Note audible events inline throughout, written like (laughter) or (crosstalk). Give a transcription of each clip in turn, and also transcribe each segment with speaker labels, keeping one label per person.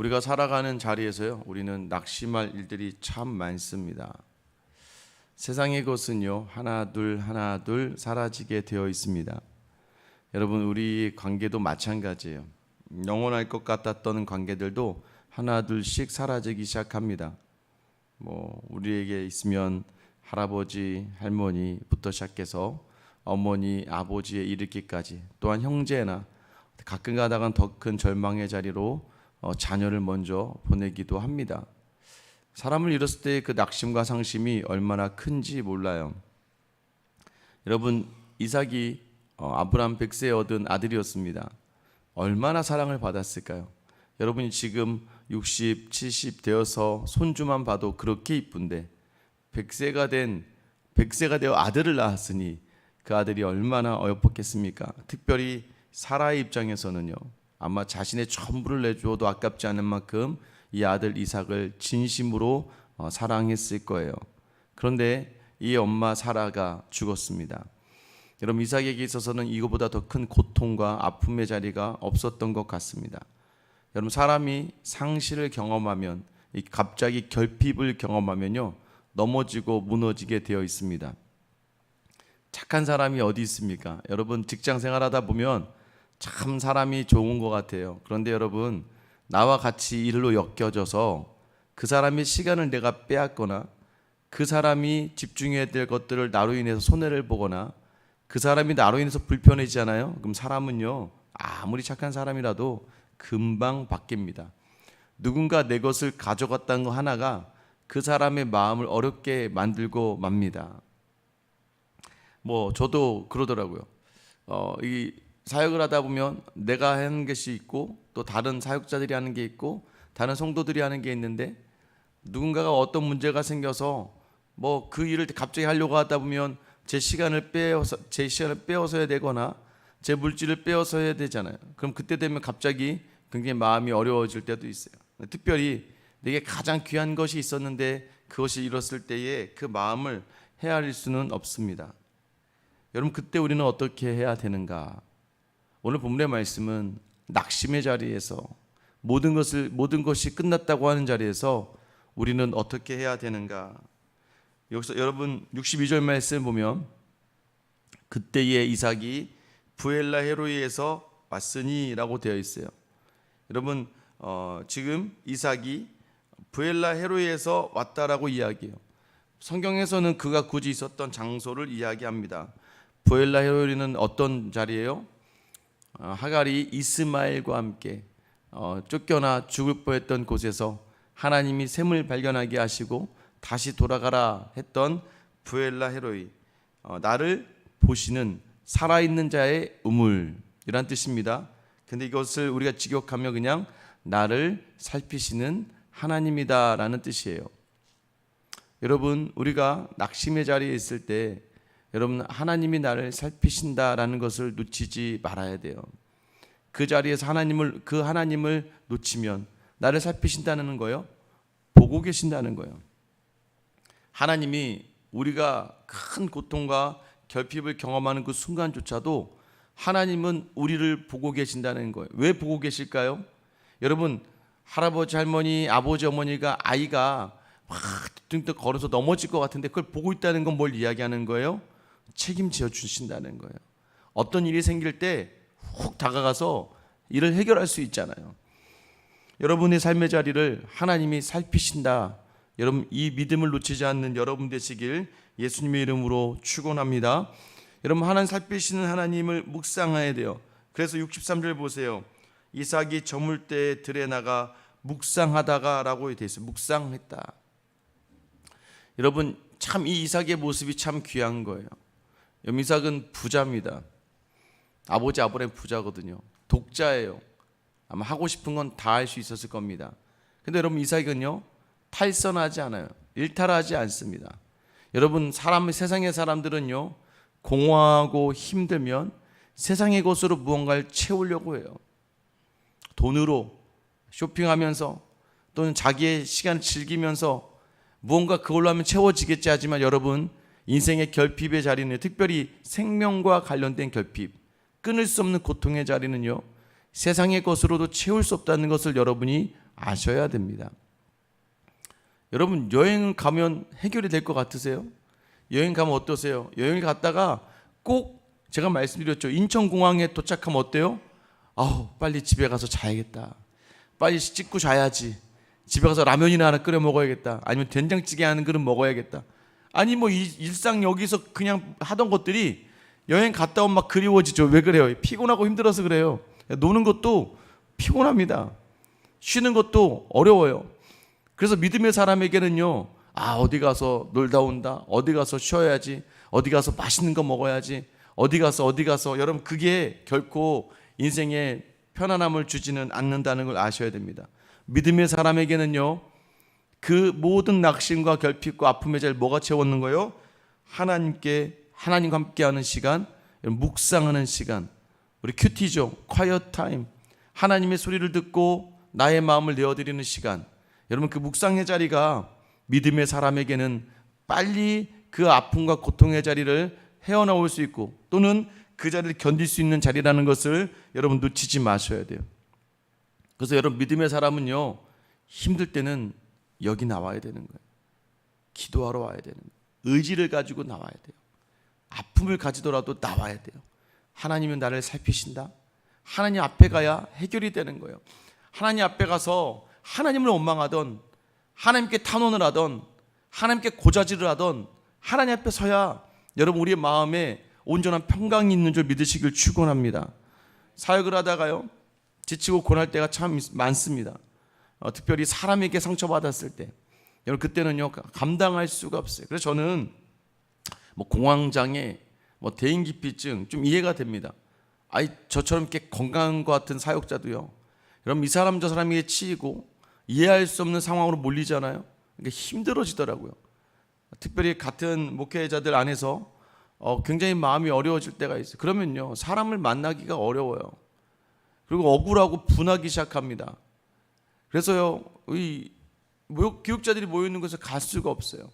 Speaker 1: 우리가 살아가는 자리에서요, 우리는 낙심할 일들이 참 많습니다. 세상의 것은요, 하나 둘 하나 둘 사라지게 되어 있습니다. 여러분, 우리 관계도 마찬가지예요. 영원할 것 같았던 관계들도 하나 둘씩 사라지기 시작합니다. 뭐 우리에게 있으면 할아버지, 할머니부터 시작해서 어머니, 아버지에 이르기까지 또한 형제나 가끔 가다간 더 큰 절망의 자리로 어, 자녀를 먼저 보내기도 합니다. 사람을 잃었을 때 그 낙심과 상심이 얼마나 큰지 몰라요. 여러분 이삭이 어, 아브라함 백세에 얻은 아들이었습니다. 얼마나 사랑을 받았을까요? 여러분이 지금 60, 70 되어서 손주만 봐도 그렇게 이쁜데 백세가 된 백세가 되어 아들을 낳았으니 그 아들이 얼마나 어여뻤겠습니까? 특별히 사라의 입장에서는요. 아마 자신의 전부를 내주어도 아깝지 않은 만큼 이 아들 이삭을 진심으로 어, 사랑했을 거예요. 그런데 이 엄마 사라가 죽었습니다. 여러분 이삭에게 있어서는 이거보다 더 큰 고통과 아픔의 자리가 없었던 것 같습니다. 여러분 사람이 상실을 경험하면 이 갑자기 결핍을 경험하면요 넘어지고 무너지게 되어 있습니다. 착한 사람이 어디 있습니까? 여러분 직장 생활하다 보면 참 사람이 좋은 것 같아요. 그런데 여러분 나와 같이 일로 엮여져서 그 사람의 시간을 내가 빼앗거나 그 사람이 집중해야 될 것들을 나로 인해서 손해를 보거나 그 사람이 나로 인해서 불편해지잖아요. 그럼 사람은요 아무리 착한 사람이라도 금방 바뀝니다. 누군가 내 것을 가져갔다는 거 하나가 그 사람의 마음을 어렵게 만들고 맙니다. 뭐 저도 그러더라고요. 어, 이 사역을 하다 보면 내가 하는 것이 있고 또 다른 사역자들이 하는 게 있고 다른 성도들이 하는 게 있는데 누군가가 어떤 문제가 생겨서 뭐 그 일을 갑자기 하려고 하다 보면 제 시간을 빼어서 제 시간을 빼어서 해야 되거나 제 물질을 빼어서 해야 되잖아요. 그럼 그때 되면 갑자기 굉장히 마음이 어려워질 때도 있어요. 특별히 내게 가장 귀한 것이 있었는데 그것이 잃었을 때에 그 마음을 헤아릴 수는 없습니다. 여러분 그때 우리는 어떻게 해야 되는가? 오늘 본문의 말씀은 낙심의 자리에서 모든 것을 모든 것이 끝났다고 하는 자리에서 우리는 어떻게 해야 되는가? 여기서 여러분 62절 말씀 보면 그때에 이삭이 부엘라 헤로이에서 왔으니라고 되어 있어요. 여러분 어, 지금 이삭이 부엘라 헤로이에서 왔다라고 이야기해요. 성경에서는 그가 굳이 있었던 장소를 이야기합니다. 부엘라 헤로이는 어떤 자리예요? 어, 하갈이 이스마엘과 함께 어, 쫓겨나 죽을 뻔했던 곳에서 하나님이 샘을 발견하게 하시고 다시 돌아가라 했던 부엘라 헤로이 어, 나를 보시는 살아있는 자의 우물이란 뜻입니다. 근데 이것을 우리가 직역하면 그냥 나를 살피시는 하나님이다라는 뜻이에요. 여러분 우리가 낙심의 자리에 있을 때 여러분 하나님이 나를 살피신다라는 것을 놓치지 말아야 돼요. 그 자리에서 하나님을 그 하나님을 놓치면 나를 살피신다는 거요. 보고 계신다는 거예요. 하나님이 우리가 큰 고통과 결핍을 경험하는 그 순간조차도 하나님은 우리를 보고 계신다는 거예요. 왜 보고 계실까요? 여러분 할아버지 할머니 아버지 어머니가 아이가 막 등등 걸어서 넘어질 것 같은데 그걸 보고 있다는 건 뭘 이야기하는 거예요? 책임져 주신다는 거예요. 어떤 일이 생길 때 훅 다가가서 일을 해결할 수 있잖아요. 여러분의 삶의 자리를 하나님이 살피신다. 여러분 이 믿음을 놓치지 않는 여러분 되시길 예수님의 이름으로 축원합니다. 여러분 하나님 살피시는 하나님을 묵상해야 돼요. 그래서 63절 보세요. 이삭이 저물 때 들에 나가 묵상하다가라고 되어 있어요. 묵상했다. 여러분 참 이 이삭의 모습이 참 귀한 거예요. 이삭은 부자입니다. 아버지 아버님 부자거든요. 독자예요. 아마 하고 싶은 건 다 할 수 있었을 겁니다. 근데 여러분 이삭은요 탈선하지 않아요. 일탈하지 않습니다. 여러분 사람 세상의 사람들은요 공허하고 힘들면 세상의 것으로 무언가를 채우려고 해요. 돈으로 쇼핑하면서 또는 자기의 시간을 즐기면서 무언가 그걸로 하면 채워지겠지 하지만 여러분 인생의 결핍의 자리는 특별히 생명과 관련된 결핍, 끊을 수 없는 고통의 자리는요. 세상의 것으로도 채울 수 없다는 것을 여러분이 아셔야 됩니다. 여러분 여행 가면 해결이 될 것 같으세요? 여행 가면 어떠세요? 여행을 갔다가 꼭 제가 말씀드렸죠. 인천공항에 도착하면 어때요? 아우 빨리 집에 가서 자야겠다. 빨리 씻고 자야지. 집에 가서 라면이나 하나 끓여 먹어야겠다. 아니면 된장찌개 하는 그릇 먹어야겠다. 아니 뭐 이- 일상 여기서 그냥 하던 것들이 여행 갔다 오면 막 그리워지죠. 왜 그래요? 피곤하고 힘들어서 그래요. 노는 것도 피곤합니다. 쉬는 것도 어려워요. 그래서 믿음의 사람에게는요, 아, 어디 가서 놀다 온다, 어디 가서 쉬어야지, 어디 가서 맛있는 거 먹어야지, 어디 가서, 어디 가서, 여러분, 그게 결코 인생에 편안함을 주지는 않는다는 걸 아셔야 됩니다. 믿음의 사람에게는요, 그 모든 낙심과 결핍과 아픔의 자를 뭐가 채웠는 거예요? 하나님께, 하나님과 함께하는 시간, 묵상하는 시간, 우리 큐티죠, quiet time, 하나님의 소리를 듣고 나의 마음을 내어드리는 시간. 여러분 그 묵상의 자리가 믿음의 사람에게는 빨리 그 아픔과 고통의 자리를 헤어나올 수 있고 또는 그 자리를 견딜 수 있는 자리라는 것을 여러분 놓치지 마셔야 돼요. 그래서 여러분 믿음의 사람은요 힘들 때는 여기 나와야 되는 거예요. 기도하러 와야 되는 거예요. 의지를 가지고 나와야 돼요. 아픔을 가지더라도 나와야 돼요. 하나님은 나를 살피신다. 하나님 앞에 가야 해결이 되는 거예요. 하나님 앞에 가서 하나님을 원망하던 하나님께 탄원을 하던 하나님께 고자질을 하던 하나님 앞에 서야 여러분 우리의 마음에 온전한 평강이 있는 줄 믿으시길 축원합니다. 사역을 하다가요 지치고 고날 때가 참 많습니다. 어, 특별히 사람에게 상처받았을 때 여러분 그때는요 감당할 수가 없어요. 그래서 저는 뭐 공황장애, 뭐 대인기피증 좀 이해가 됩니다. 아이 저처럼 이렇게 건강한 것 같은 사역자도요. 여러분 이 사람 저 사람에게 치이고 이해할 수 없는 상황으로 몰리잖아요. 그러니까 힘들어지더라고요. 특별히 같은 목회자들 안에서 어, 굉장히 마음이 어려워질 때가 있어요. 그러면요 사람을 만나기가 어려워요. 그리고 억울하고 분하기 시작합니다. 그래서요 이 교육자들이 모여 있는 곳에 갈 수가 없어요.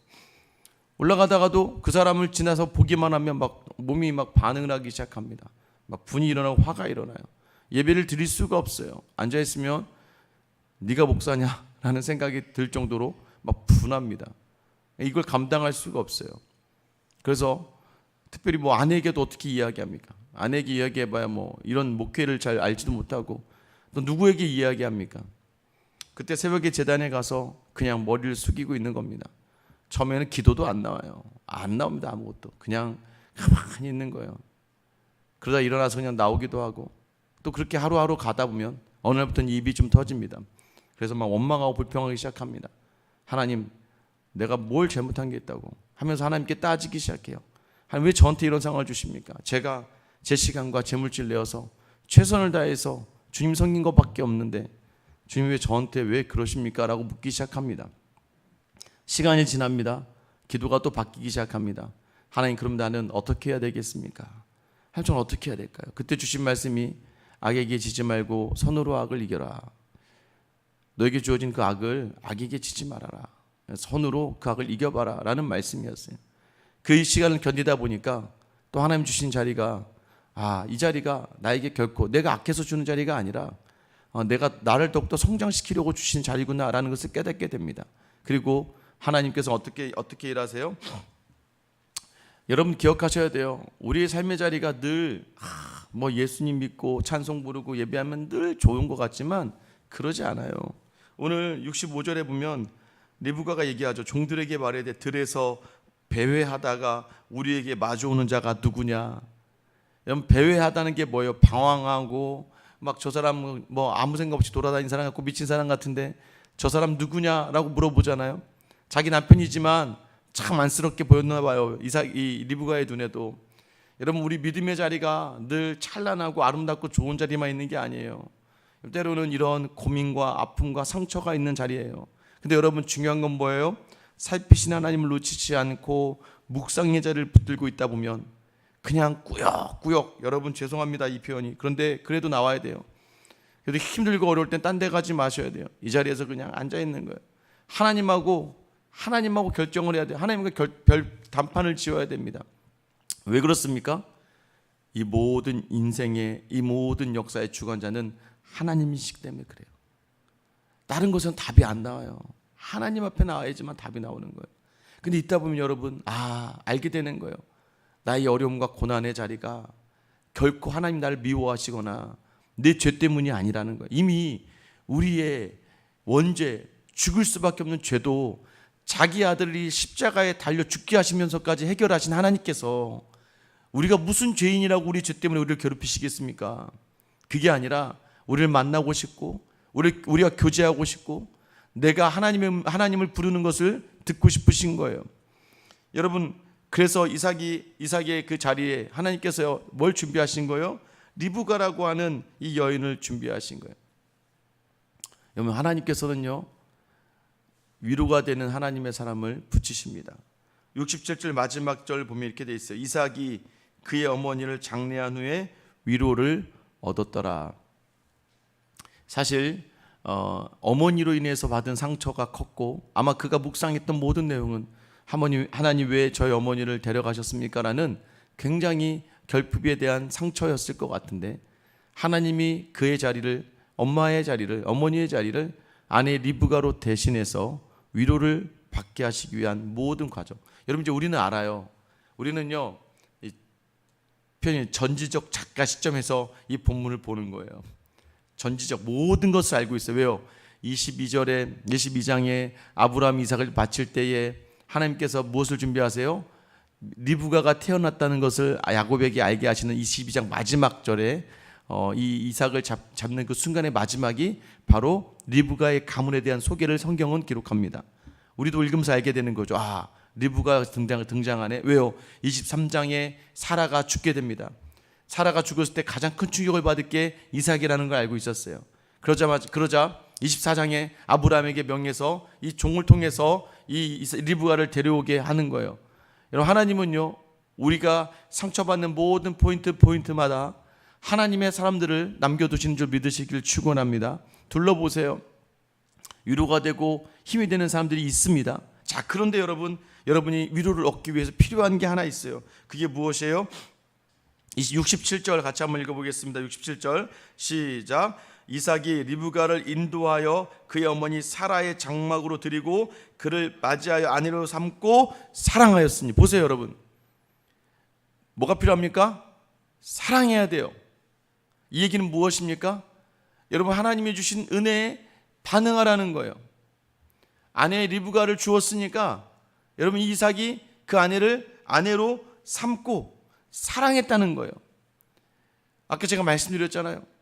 Speaker 1: 올라가다가도 그 사람을 지나서 보기만 하면 막 몸이 막 반응을 하기 시작합니다. 막 분이 일어나고 화가 일어나요. 예배를 드릴 수가 없어요. 앉아 있으면 네가 목사냐라는 생각이 들 정도로 막 분합니다. 이걸 감당할 수가 없어요. 그래서 특별히 뭐 아내에게도 어떻게 이야기합니까? 아내에게 이야기해봐야 뭐 이런 목회를 잘 알지도 못하고 또 누구에게 이야기합니까? 그때 새벽에 재단에 가서 그냥 머리를 숙이고 있는 겁니다. 처음에는 기도도 안 나와요. 안 나옵니다 아무것도. 그냥 가만히 있는 거예요. 그러다 일어나서 그냥 나오기도 하고 또 그렇게 하루하루 가다 보면 어느 날부터는 입이 좀 터집니다. 그래서 막 원망하고 불평하기 시작합니다. 하나님, 내가 뭘 잘못한 게 있다고 하면서 하나님께 따지기 시작해요. 하나님 왜 저한테 이런 상황을 주십니까? 제가 제 시간과 제 물질 내어서 최선을 다해서 주님 섬긴 것밖에 없는데 주님 왜 저한테 왜 그러십니까? 라고 묻기 시작합니다. 시간이 지납니다. 기도가 또 바뀌기 시작합니다. 하나님 그럼 나는 어떻게 해야 되겠습니까? 저는 어떻게 해야 될까요? 그때 주신 말씀이 악에게 지지 말고 선으로 악을 이겨라. 너에게 주어진 그 악을 악에게 지지 말아라. 선으로 그 악을 이겨봐라. 라는 말씀이었어요. 그 시간을 견디다 보니까 또 하나님 주신 자리가 아, 이 자리가 나에게 결코 내가 악해서 주는 자리가 아니라 어, 내가 나를 더욱더 성장시키려고 주신 자리구나라는 것을 깨닫게 됩니다. 그리고 하나님께서 어떻게 어떻게 일하세요? (clears throat) 여러분 기억하셔야 돼요. 우리의 삶의 자리가 늘 뭐 예수님 믿고 찬송 부르고 예배하면 늘 좋은 것 같지만 그러지 않아요. 오늘 65절에 보면 리브가가 얘기하죠. 종들에게 말해야 들에서 배회하다가 우리에게 마주오는 자가 누구냐? 여러분 배회하다는 게 뭐예요? 방황하고 막 저 사람 뭐 아무 생각 없이 돌아다니는 사람 같고 미친 사람 같은데 저 사람 누구냐라고 물어보잖아요. 자기 남편이지만 참 안쓰럽게 보였나 봐요. 이사 이 리브가의 눈에도 여러분 우리 믿음의 자리가 늘 찬란하고 아름답고 좋은 자리만 있는 게 아니에요. 때로는 이런 고민과 아픔과 상처가 있는 자리예요. 근데 여러분 중요한 건 뭐예요? 살피신 하나님을 놓치지 않고 묵상의 자리를 붙들고 있다 보면 그냥 꾸역꾸역 여러분 죄송합니다 이 표현이 그런데 그래도 나와야 돼요. 그래도 힘들고 어려울 땐 딴 데 가지 마셔야 돼요. 이 자리에서 그냥 앉아 있는 거예요. 하나님하고 하나님하고 결정을 해야 돼요. 하나님과 결, 별 단판을 지어야 됩니다. 왜 그렇습니까? 이 모든 인생의 이 모든 역사의 주관자는 하나님이시기 때문에 그래요. 다른 것은 답이 안 나와요. 하나님 앞에 나와야지만 답이 나오는 거예요. 근데 있다 보면 여러분 아 알게 되는 거예요. 나의 어려움과 고난의 자리가 결코 하나님 나를 미워하시거나 내 죄 때문이 아니라는 거예요. 이미 우리의 원죄 죽을 수밖에 없는 죄도 자기 아들이 십자가에 달려 죽게 하시면서까지 해결하신 하나님께서 우리가 무슨 죄인이라고 우리 죄 때문에 우리를 괴롭히시겠습니까? 그게 아니라 우리를 만나고 싶고 우리 우리가 교제하고 싶고 내가 하나님을 하나님을 부르는 것을 듣고 싶으신 거예요. 여러분 그래서 이삭이 이삭의 그 자리에 하나님께서 뭘 준비하신 거예요? 리브가라고 하는 이 여인을 준비하신 거예요. 여러분 하나님께서는요 위로가 되는 하나님의 사람을 붙이십니다. 67절 마지막 절 보면 이렇게 돼 있어요. 이삭이 그의 어머니를 장례한 후에 위로를 얻었더라. 사실 어, 어머니로 인해서 받은 상처가 컸고 아마 그가 묵상했던 모든 내용은 하나님, 하나님 왜 저희 어머니를 데려가셨습니까 라는 굉장히 결핍에 대한 상처였을 것 같은데 하나님이 그의 자리를 엄마의 자리를 어머니의 자리를 아내 리브가로 대신해서 위로를 받게 하시기 위한 모든 과정. 여러분 이제 우리는 알아요. 우리는요 이 표현이 전지적 작가 시점에서 이 본문을 보는 거예요. 전지적 모든 것을 알고 있어요. 왜요? 22절에 22장에 아브라함 이삭을 바칠 때에 하나님께서 무엇을 준비하세요? 리브가가 태어났다는 것을 야곱에게 알게 하시는 22장 마지막 절에 어, 이 이삭을 잡, 잡는 그 순간의 마지막이 바로 리브가의 가문에 대한 소개를 성경은 기록합니다. 우리도 읽으면서 알게 되는 거죠. 아, 리브가 등장, 등장하네. 왜요? 23장에 사라가 죽게 됩니다. 사라가 죽었을 때 가장 큰 충격을 받을 게 이삭이라는 걸 알고 있었어요. 그러자마자 그러자 24장에 아브라함에게 명해서 이 종을 통해서 이 리브가를 데려오게 하는 거예요. 여러분 하나님은요 우리가 상처받는 모든 포인트 포인트마다 하나님의 사람들을 남겨두시는 줄 믿으시길 축원합니다. 둘러보세요. 위로가 되고 힘이 되는 사람들이 있습니다. 자 그런데 여러분 여러분이 위로를 얻기 위해서 필요한 게 하나 있어요. 그게 무엇이에요? 67절 같이 한번 읽어보겠습니다. 67절 시작. 이삭이 리브가를 인도하여 그의 어머니 사라의 장막으로 드리고 그를 맞이하여 아내로 삼고 사랑하였으니. 보세요 여러분. 뭐가 필요합니까? 사랑해야 돼요. 이 얘기는 무엇입니까? 여러분 하나님이 주신 은혜에 반응하라는 거예요. 아내 리브가를 주었으니까 여러분 이삭이 그 아내를 아내로 삼고 사랑했다는 거예요. 아까 제가 말씀드렸잖아요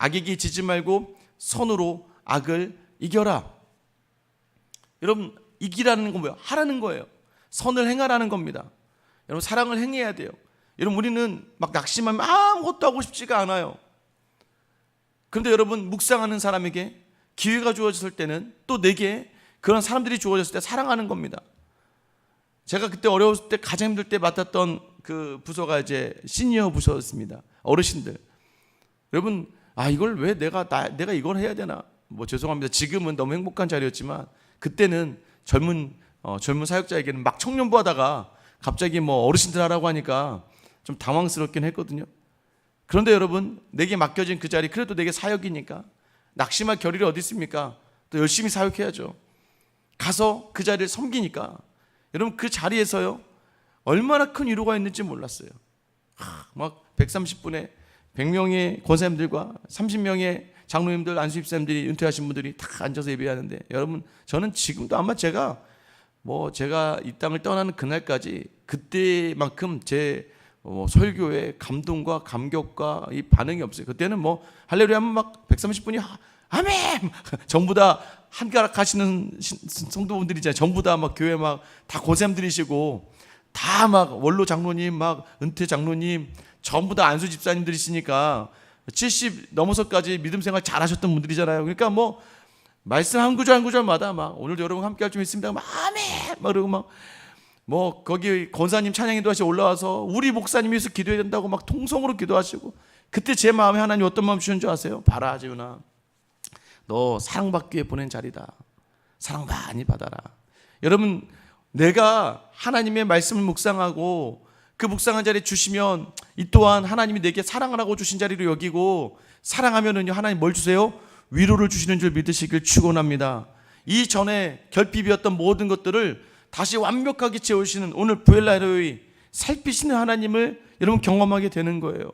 Speaker 1: 악에게 지지 말고 선으로 악을 이겨라. 여러분 이기라는 건 뭐예요? 하라는 거예요. 선을 행하라는 겁니다. 여러분 사랑을 행해야 돼요. 여러분 우리는 막 낙심하면 아무것도 하고 싶지가 않아요. 그런데 여러분 묵상하는 사람에게 기회가 주어졌을 때는 또 내게 그런 사람들이 주어졌을 때 사랑하는 겁니다. 제가 그때 어려웠을 때 가장 힘들 때 맡았던 그 부서가 이제 시니어 부서였습니다. 어르신들. 여러분 아 이걸 왜 내가 나, 내가 이걸 해야 되나? 뭐 죄송합니다. 지금은 너무 행복한 자리였지만 그때는 젊은 어, 젊은 사역자에게는 막 청년부 하다가 갑자기 뭐 어르신들 하라고 하니까 좀 당황스럽긴 했거든요. 그런데 여러분 내게 맡겨진 그 자리 그래도 내게 사역이니까 낙심할 겨를이 어디 있습니까? 또 열심히 사역해야죠. 가서 그 자리를 섬기니까 여러분 그 자리에서요 얼마나 큰 위로가 있는지 몰랐어요. 하, 막 130분에 100명의 권사님들과 30명의 장로님들, 안수집사님들이 은퇴하신 분들이 다 앉아서 예배하는데 여러분 저는 지금도 아마 제가 뭐 제가 이 땅을 떠나는 그날까지 그때만큼 제뭐 설교의 감동과 감격과 이 반응이 없어요. 그때는 뭐 할렐루야 하면 막 130분이 아멘 (laughs) 전부 다 한가락 하시는 성도분들이잖아요. 전부 다 막 교회 막 다 고샘 들이시고 다 막 원로 장로님 막 은퇴 장로님 전부 다 안수 집사님들이시니까 70 넘어서까지 믿음 생활 잘하셨던 분들이잖아요. 그러니까 뭐 말씀 한 구절 한 구절마다 막 오늘도 여러분 함께 할좀 있습니다. 막 아멘 막 그러고 막 뭐 거기 권사님 찬양인도 하시 올라와서 우리 목사님이 위해서 기도해야 된다고 막 통성으로 기도하시고 그때 제 마음에 하나님 어떤 마음 주신 줄 아세요? 봐라 재훈아 너 사랑받기 위해 보낸 자리다. 사랑 많이 받아라. 여러분 내가 하나님의 말씀을 묵상하고 그 묵상한 자리에 주시면 이 또한 하나님이 내게 사랑을 하고 주신 자리로 여기고 사랑하면은요 하나님 뭘 주세요? 위로를 주시는 줄 믿으시길 축원합니다. 이 전에 결핍이었던 모든 것들을 다시 완벽하게 채우시는 오늘 부엘라로의 살피시는 하나님을 여러분 경험하게 되는 거예요.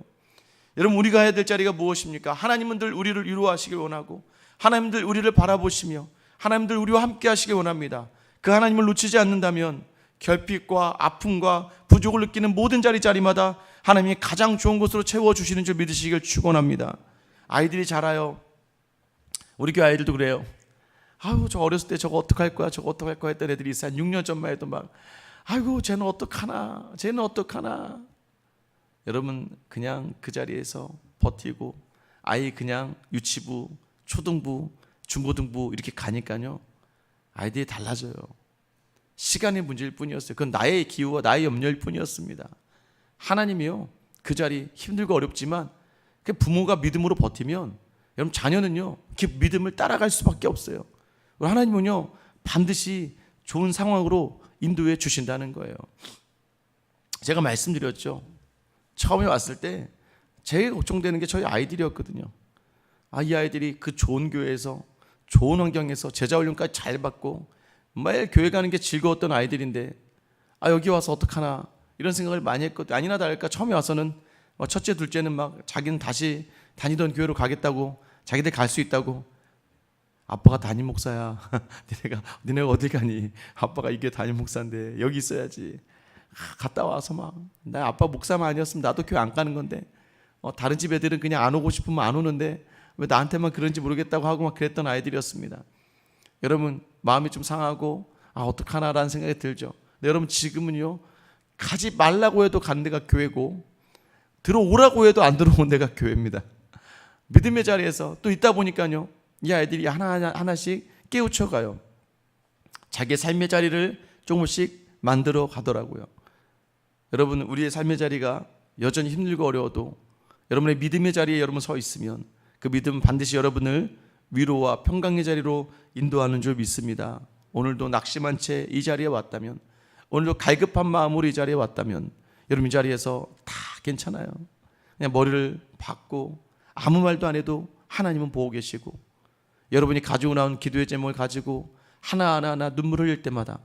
Speaker 1: 여러분 우리가 해야 될 자리가 무엇입니까? 하나님은 늘 우리를 위로하시길 원하고 하나님들 우리를 바라보시며 하나님들 우리와 함께 하시길 원합니다. 그 하나님을 놓치지 않는다면 결핍과 아픔과 부족을 느끼는 모든 자리 자리마다 하나님이 가장 좋은 곳으로 채워 주시는 줄 믿으시길 축원합니다. 아이들이 자라요. 우리 교회 아이들도 그래요. 아유 저 어렸을 때 저거 어떡할 거야 저거 어떡할 거야 했던 애들이 있어 한 6년 전만 해도 막 아이고 쟤는 어떡하나 쟤는 어떡하나 여러분 그냥 그 자리에서 버티고 아이 그냥 유치부 초등부 중고등부 이렇게 가니까요 아이들이 달라져요 시간의 문제일 뿐이었어요 그건 나의 기우와 나의 염려일 뿐이었습니다 하나님이요 그 자리 힘들고 어렵지만 그 부모가 믿음으로 버티면 여러분 자녀는요 그 믿음을 따라갈 수밖에 없어요 하나님은요 반드시 좋은 상황으로 인도해 주신다는 거예요. 제가 말씀드렸죠. 처음에 왔을 때 제일 걱정되는 게 저희 아이들이었거든요. 아, 이 아이들이 그 좋은 교회에서 좋은 환경에서 제자 훈련까지 잘 받고 매일 교회 가는 게 즐거웠던 아이들인데 아 여기 와서 어떡하나 이런 생각을 많이 했거든요. 아니나 다를까 처음에 와서는 뭐 첫째 둘째는 막 자기는 다시 다니던 교회로 가겠다고 자기들 갈 수 있다고 아빠가 담임 목사야. (laughs) 니네가 니네가 어디 가니? 아빠가 이게 담임 목사인데 여기 있어야지. 아, 갔다 와서 막 나 아빠 목사만 아니었으면 나도 교회 안 가는 건데. 어, 다른 집 애들은 그냥 안 오고 싶으면 안 오는데 왜 나한테만 그런지 모르겠다고 하고 막 그랬던 아이들이었습니다. 여러분 마음이 좀 상하고 아 어떡하나라는 생각이 들죠. 여러분 지금은요 가지 말라고 해도 간 데가 교회고 들어오라고 해도 안 들어온 데가 교회입니다. 믿음의 자리에서 또 있다 보니까요 이 아이들이 하나 하나 하나씩 깨우쳐 가요. 자기의 삶의 자리를 조금씩 만들어 가더라고요. 여러분 우리의 삶의 자리가 여전히 힘들고 어려워도 여러분의 믿음의 자리에 여러분 서 있으면 그 믿음은 반드시 여러분을 위로와 평강의 자리로 인도하는 줄 믿습니다. 오늘도 낙심한 채 이 자리에 왔다면 오늘도 갈급한 마음으로 이 자리에 왔다면 여러분 이 자리에서 다 괜찮아요. 그냥 머리를 박고 아무 말도 안 해도 하나님은 보고 계시고 여러분이 가지고 나온 기도의 제목을 가지고 하나하나 하나 눈물 흘릴 때마다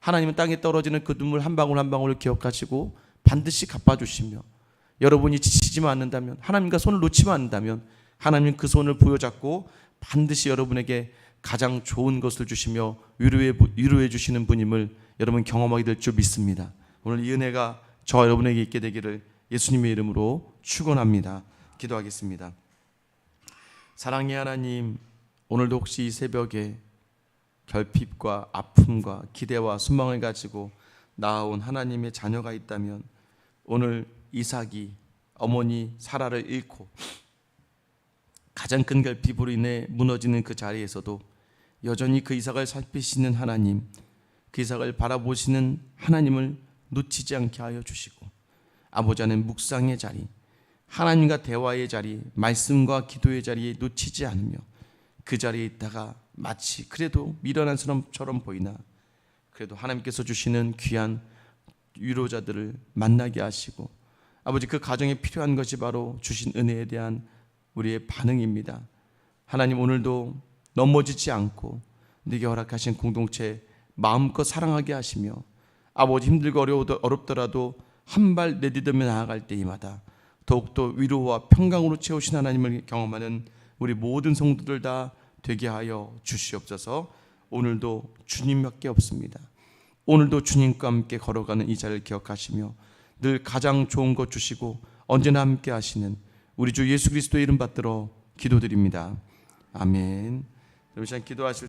Speaker 1: 하나님은 땅에 떨어지는 그 눈물 한 방울 한 방울을 기억하시고 반드시 갚아주시며 여러분이 지치지만 않는다면 하나님과 손을 놓지만 않는다면 하나님 그 손을 부여잡고 반드시 여러분에게 가장 좋은 것을 주시며 위로해, 위로해 주시는 분임을 여러분 경험하게 될 줄 믿습니다. 오늘 이 은혜가 저 여러분에게 있게 되기를 예수님의 이름으로 축원합니다. 기도하겠습니다. 사랑의 하나님 오늘도 혹시 이 새벽에 결핍과 아픔과 기대와 소망을 가지고 나아온 하나님의 자녀가 있다면 오늘 이삭이 어머니 사라를 잃고 가장 큰 결핍으로 인해 무너지는 그 자리에서도 여전히 그 이삭을 살피시는 하나님, 그 이삭을 바라보시는 하나님을 놓치지 않게 하여 주시고 아버지는 묵상의 자리, 하나님과 대화의 자리, 말씀과 기도의 자리에 놓치지 않으며 그 자리에 있다가 마치 그래도 미련한 사람처럼 보이나 그래도 하나님께서 주시는 귀한 위로자들을 만나게 하시고 아버지 그 가정에 필요한 것이 바로 주신 은혜에 대한 우리의 반응입니다. 하나님 오늘도 넘어지지 않고 네게 허락하신 공동체 마음껏 사랑하게 하시며 아버지 힘들고 어려워도 어렵더라도 한 발 내디디며 나아갈 때마다 더욱더 위로와 평강으로 채우신 하나님을 경험하는 우리 모든 성도들 다 되게 하여 주시옵소서. 오늘도 주님밖에 없습니다. 오늘도 주님과 함께 걸어가는 이 자리를 기억하시며 늘 가장 좋은 것 주시고 언제나 함께 하시는 우리 주 예수 그리스도의 이름 받들어 기도드립니다. 아멘. 시간 기도하실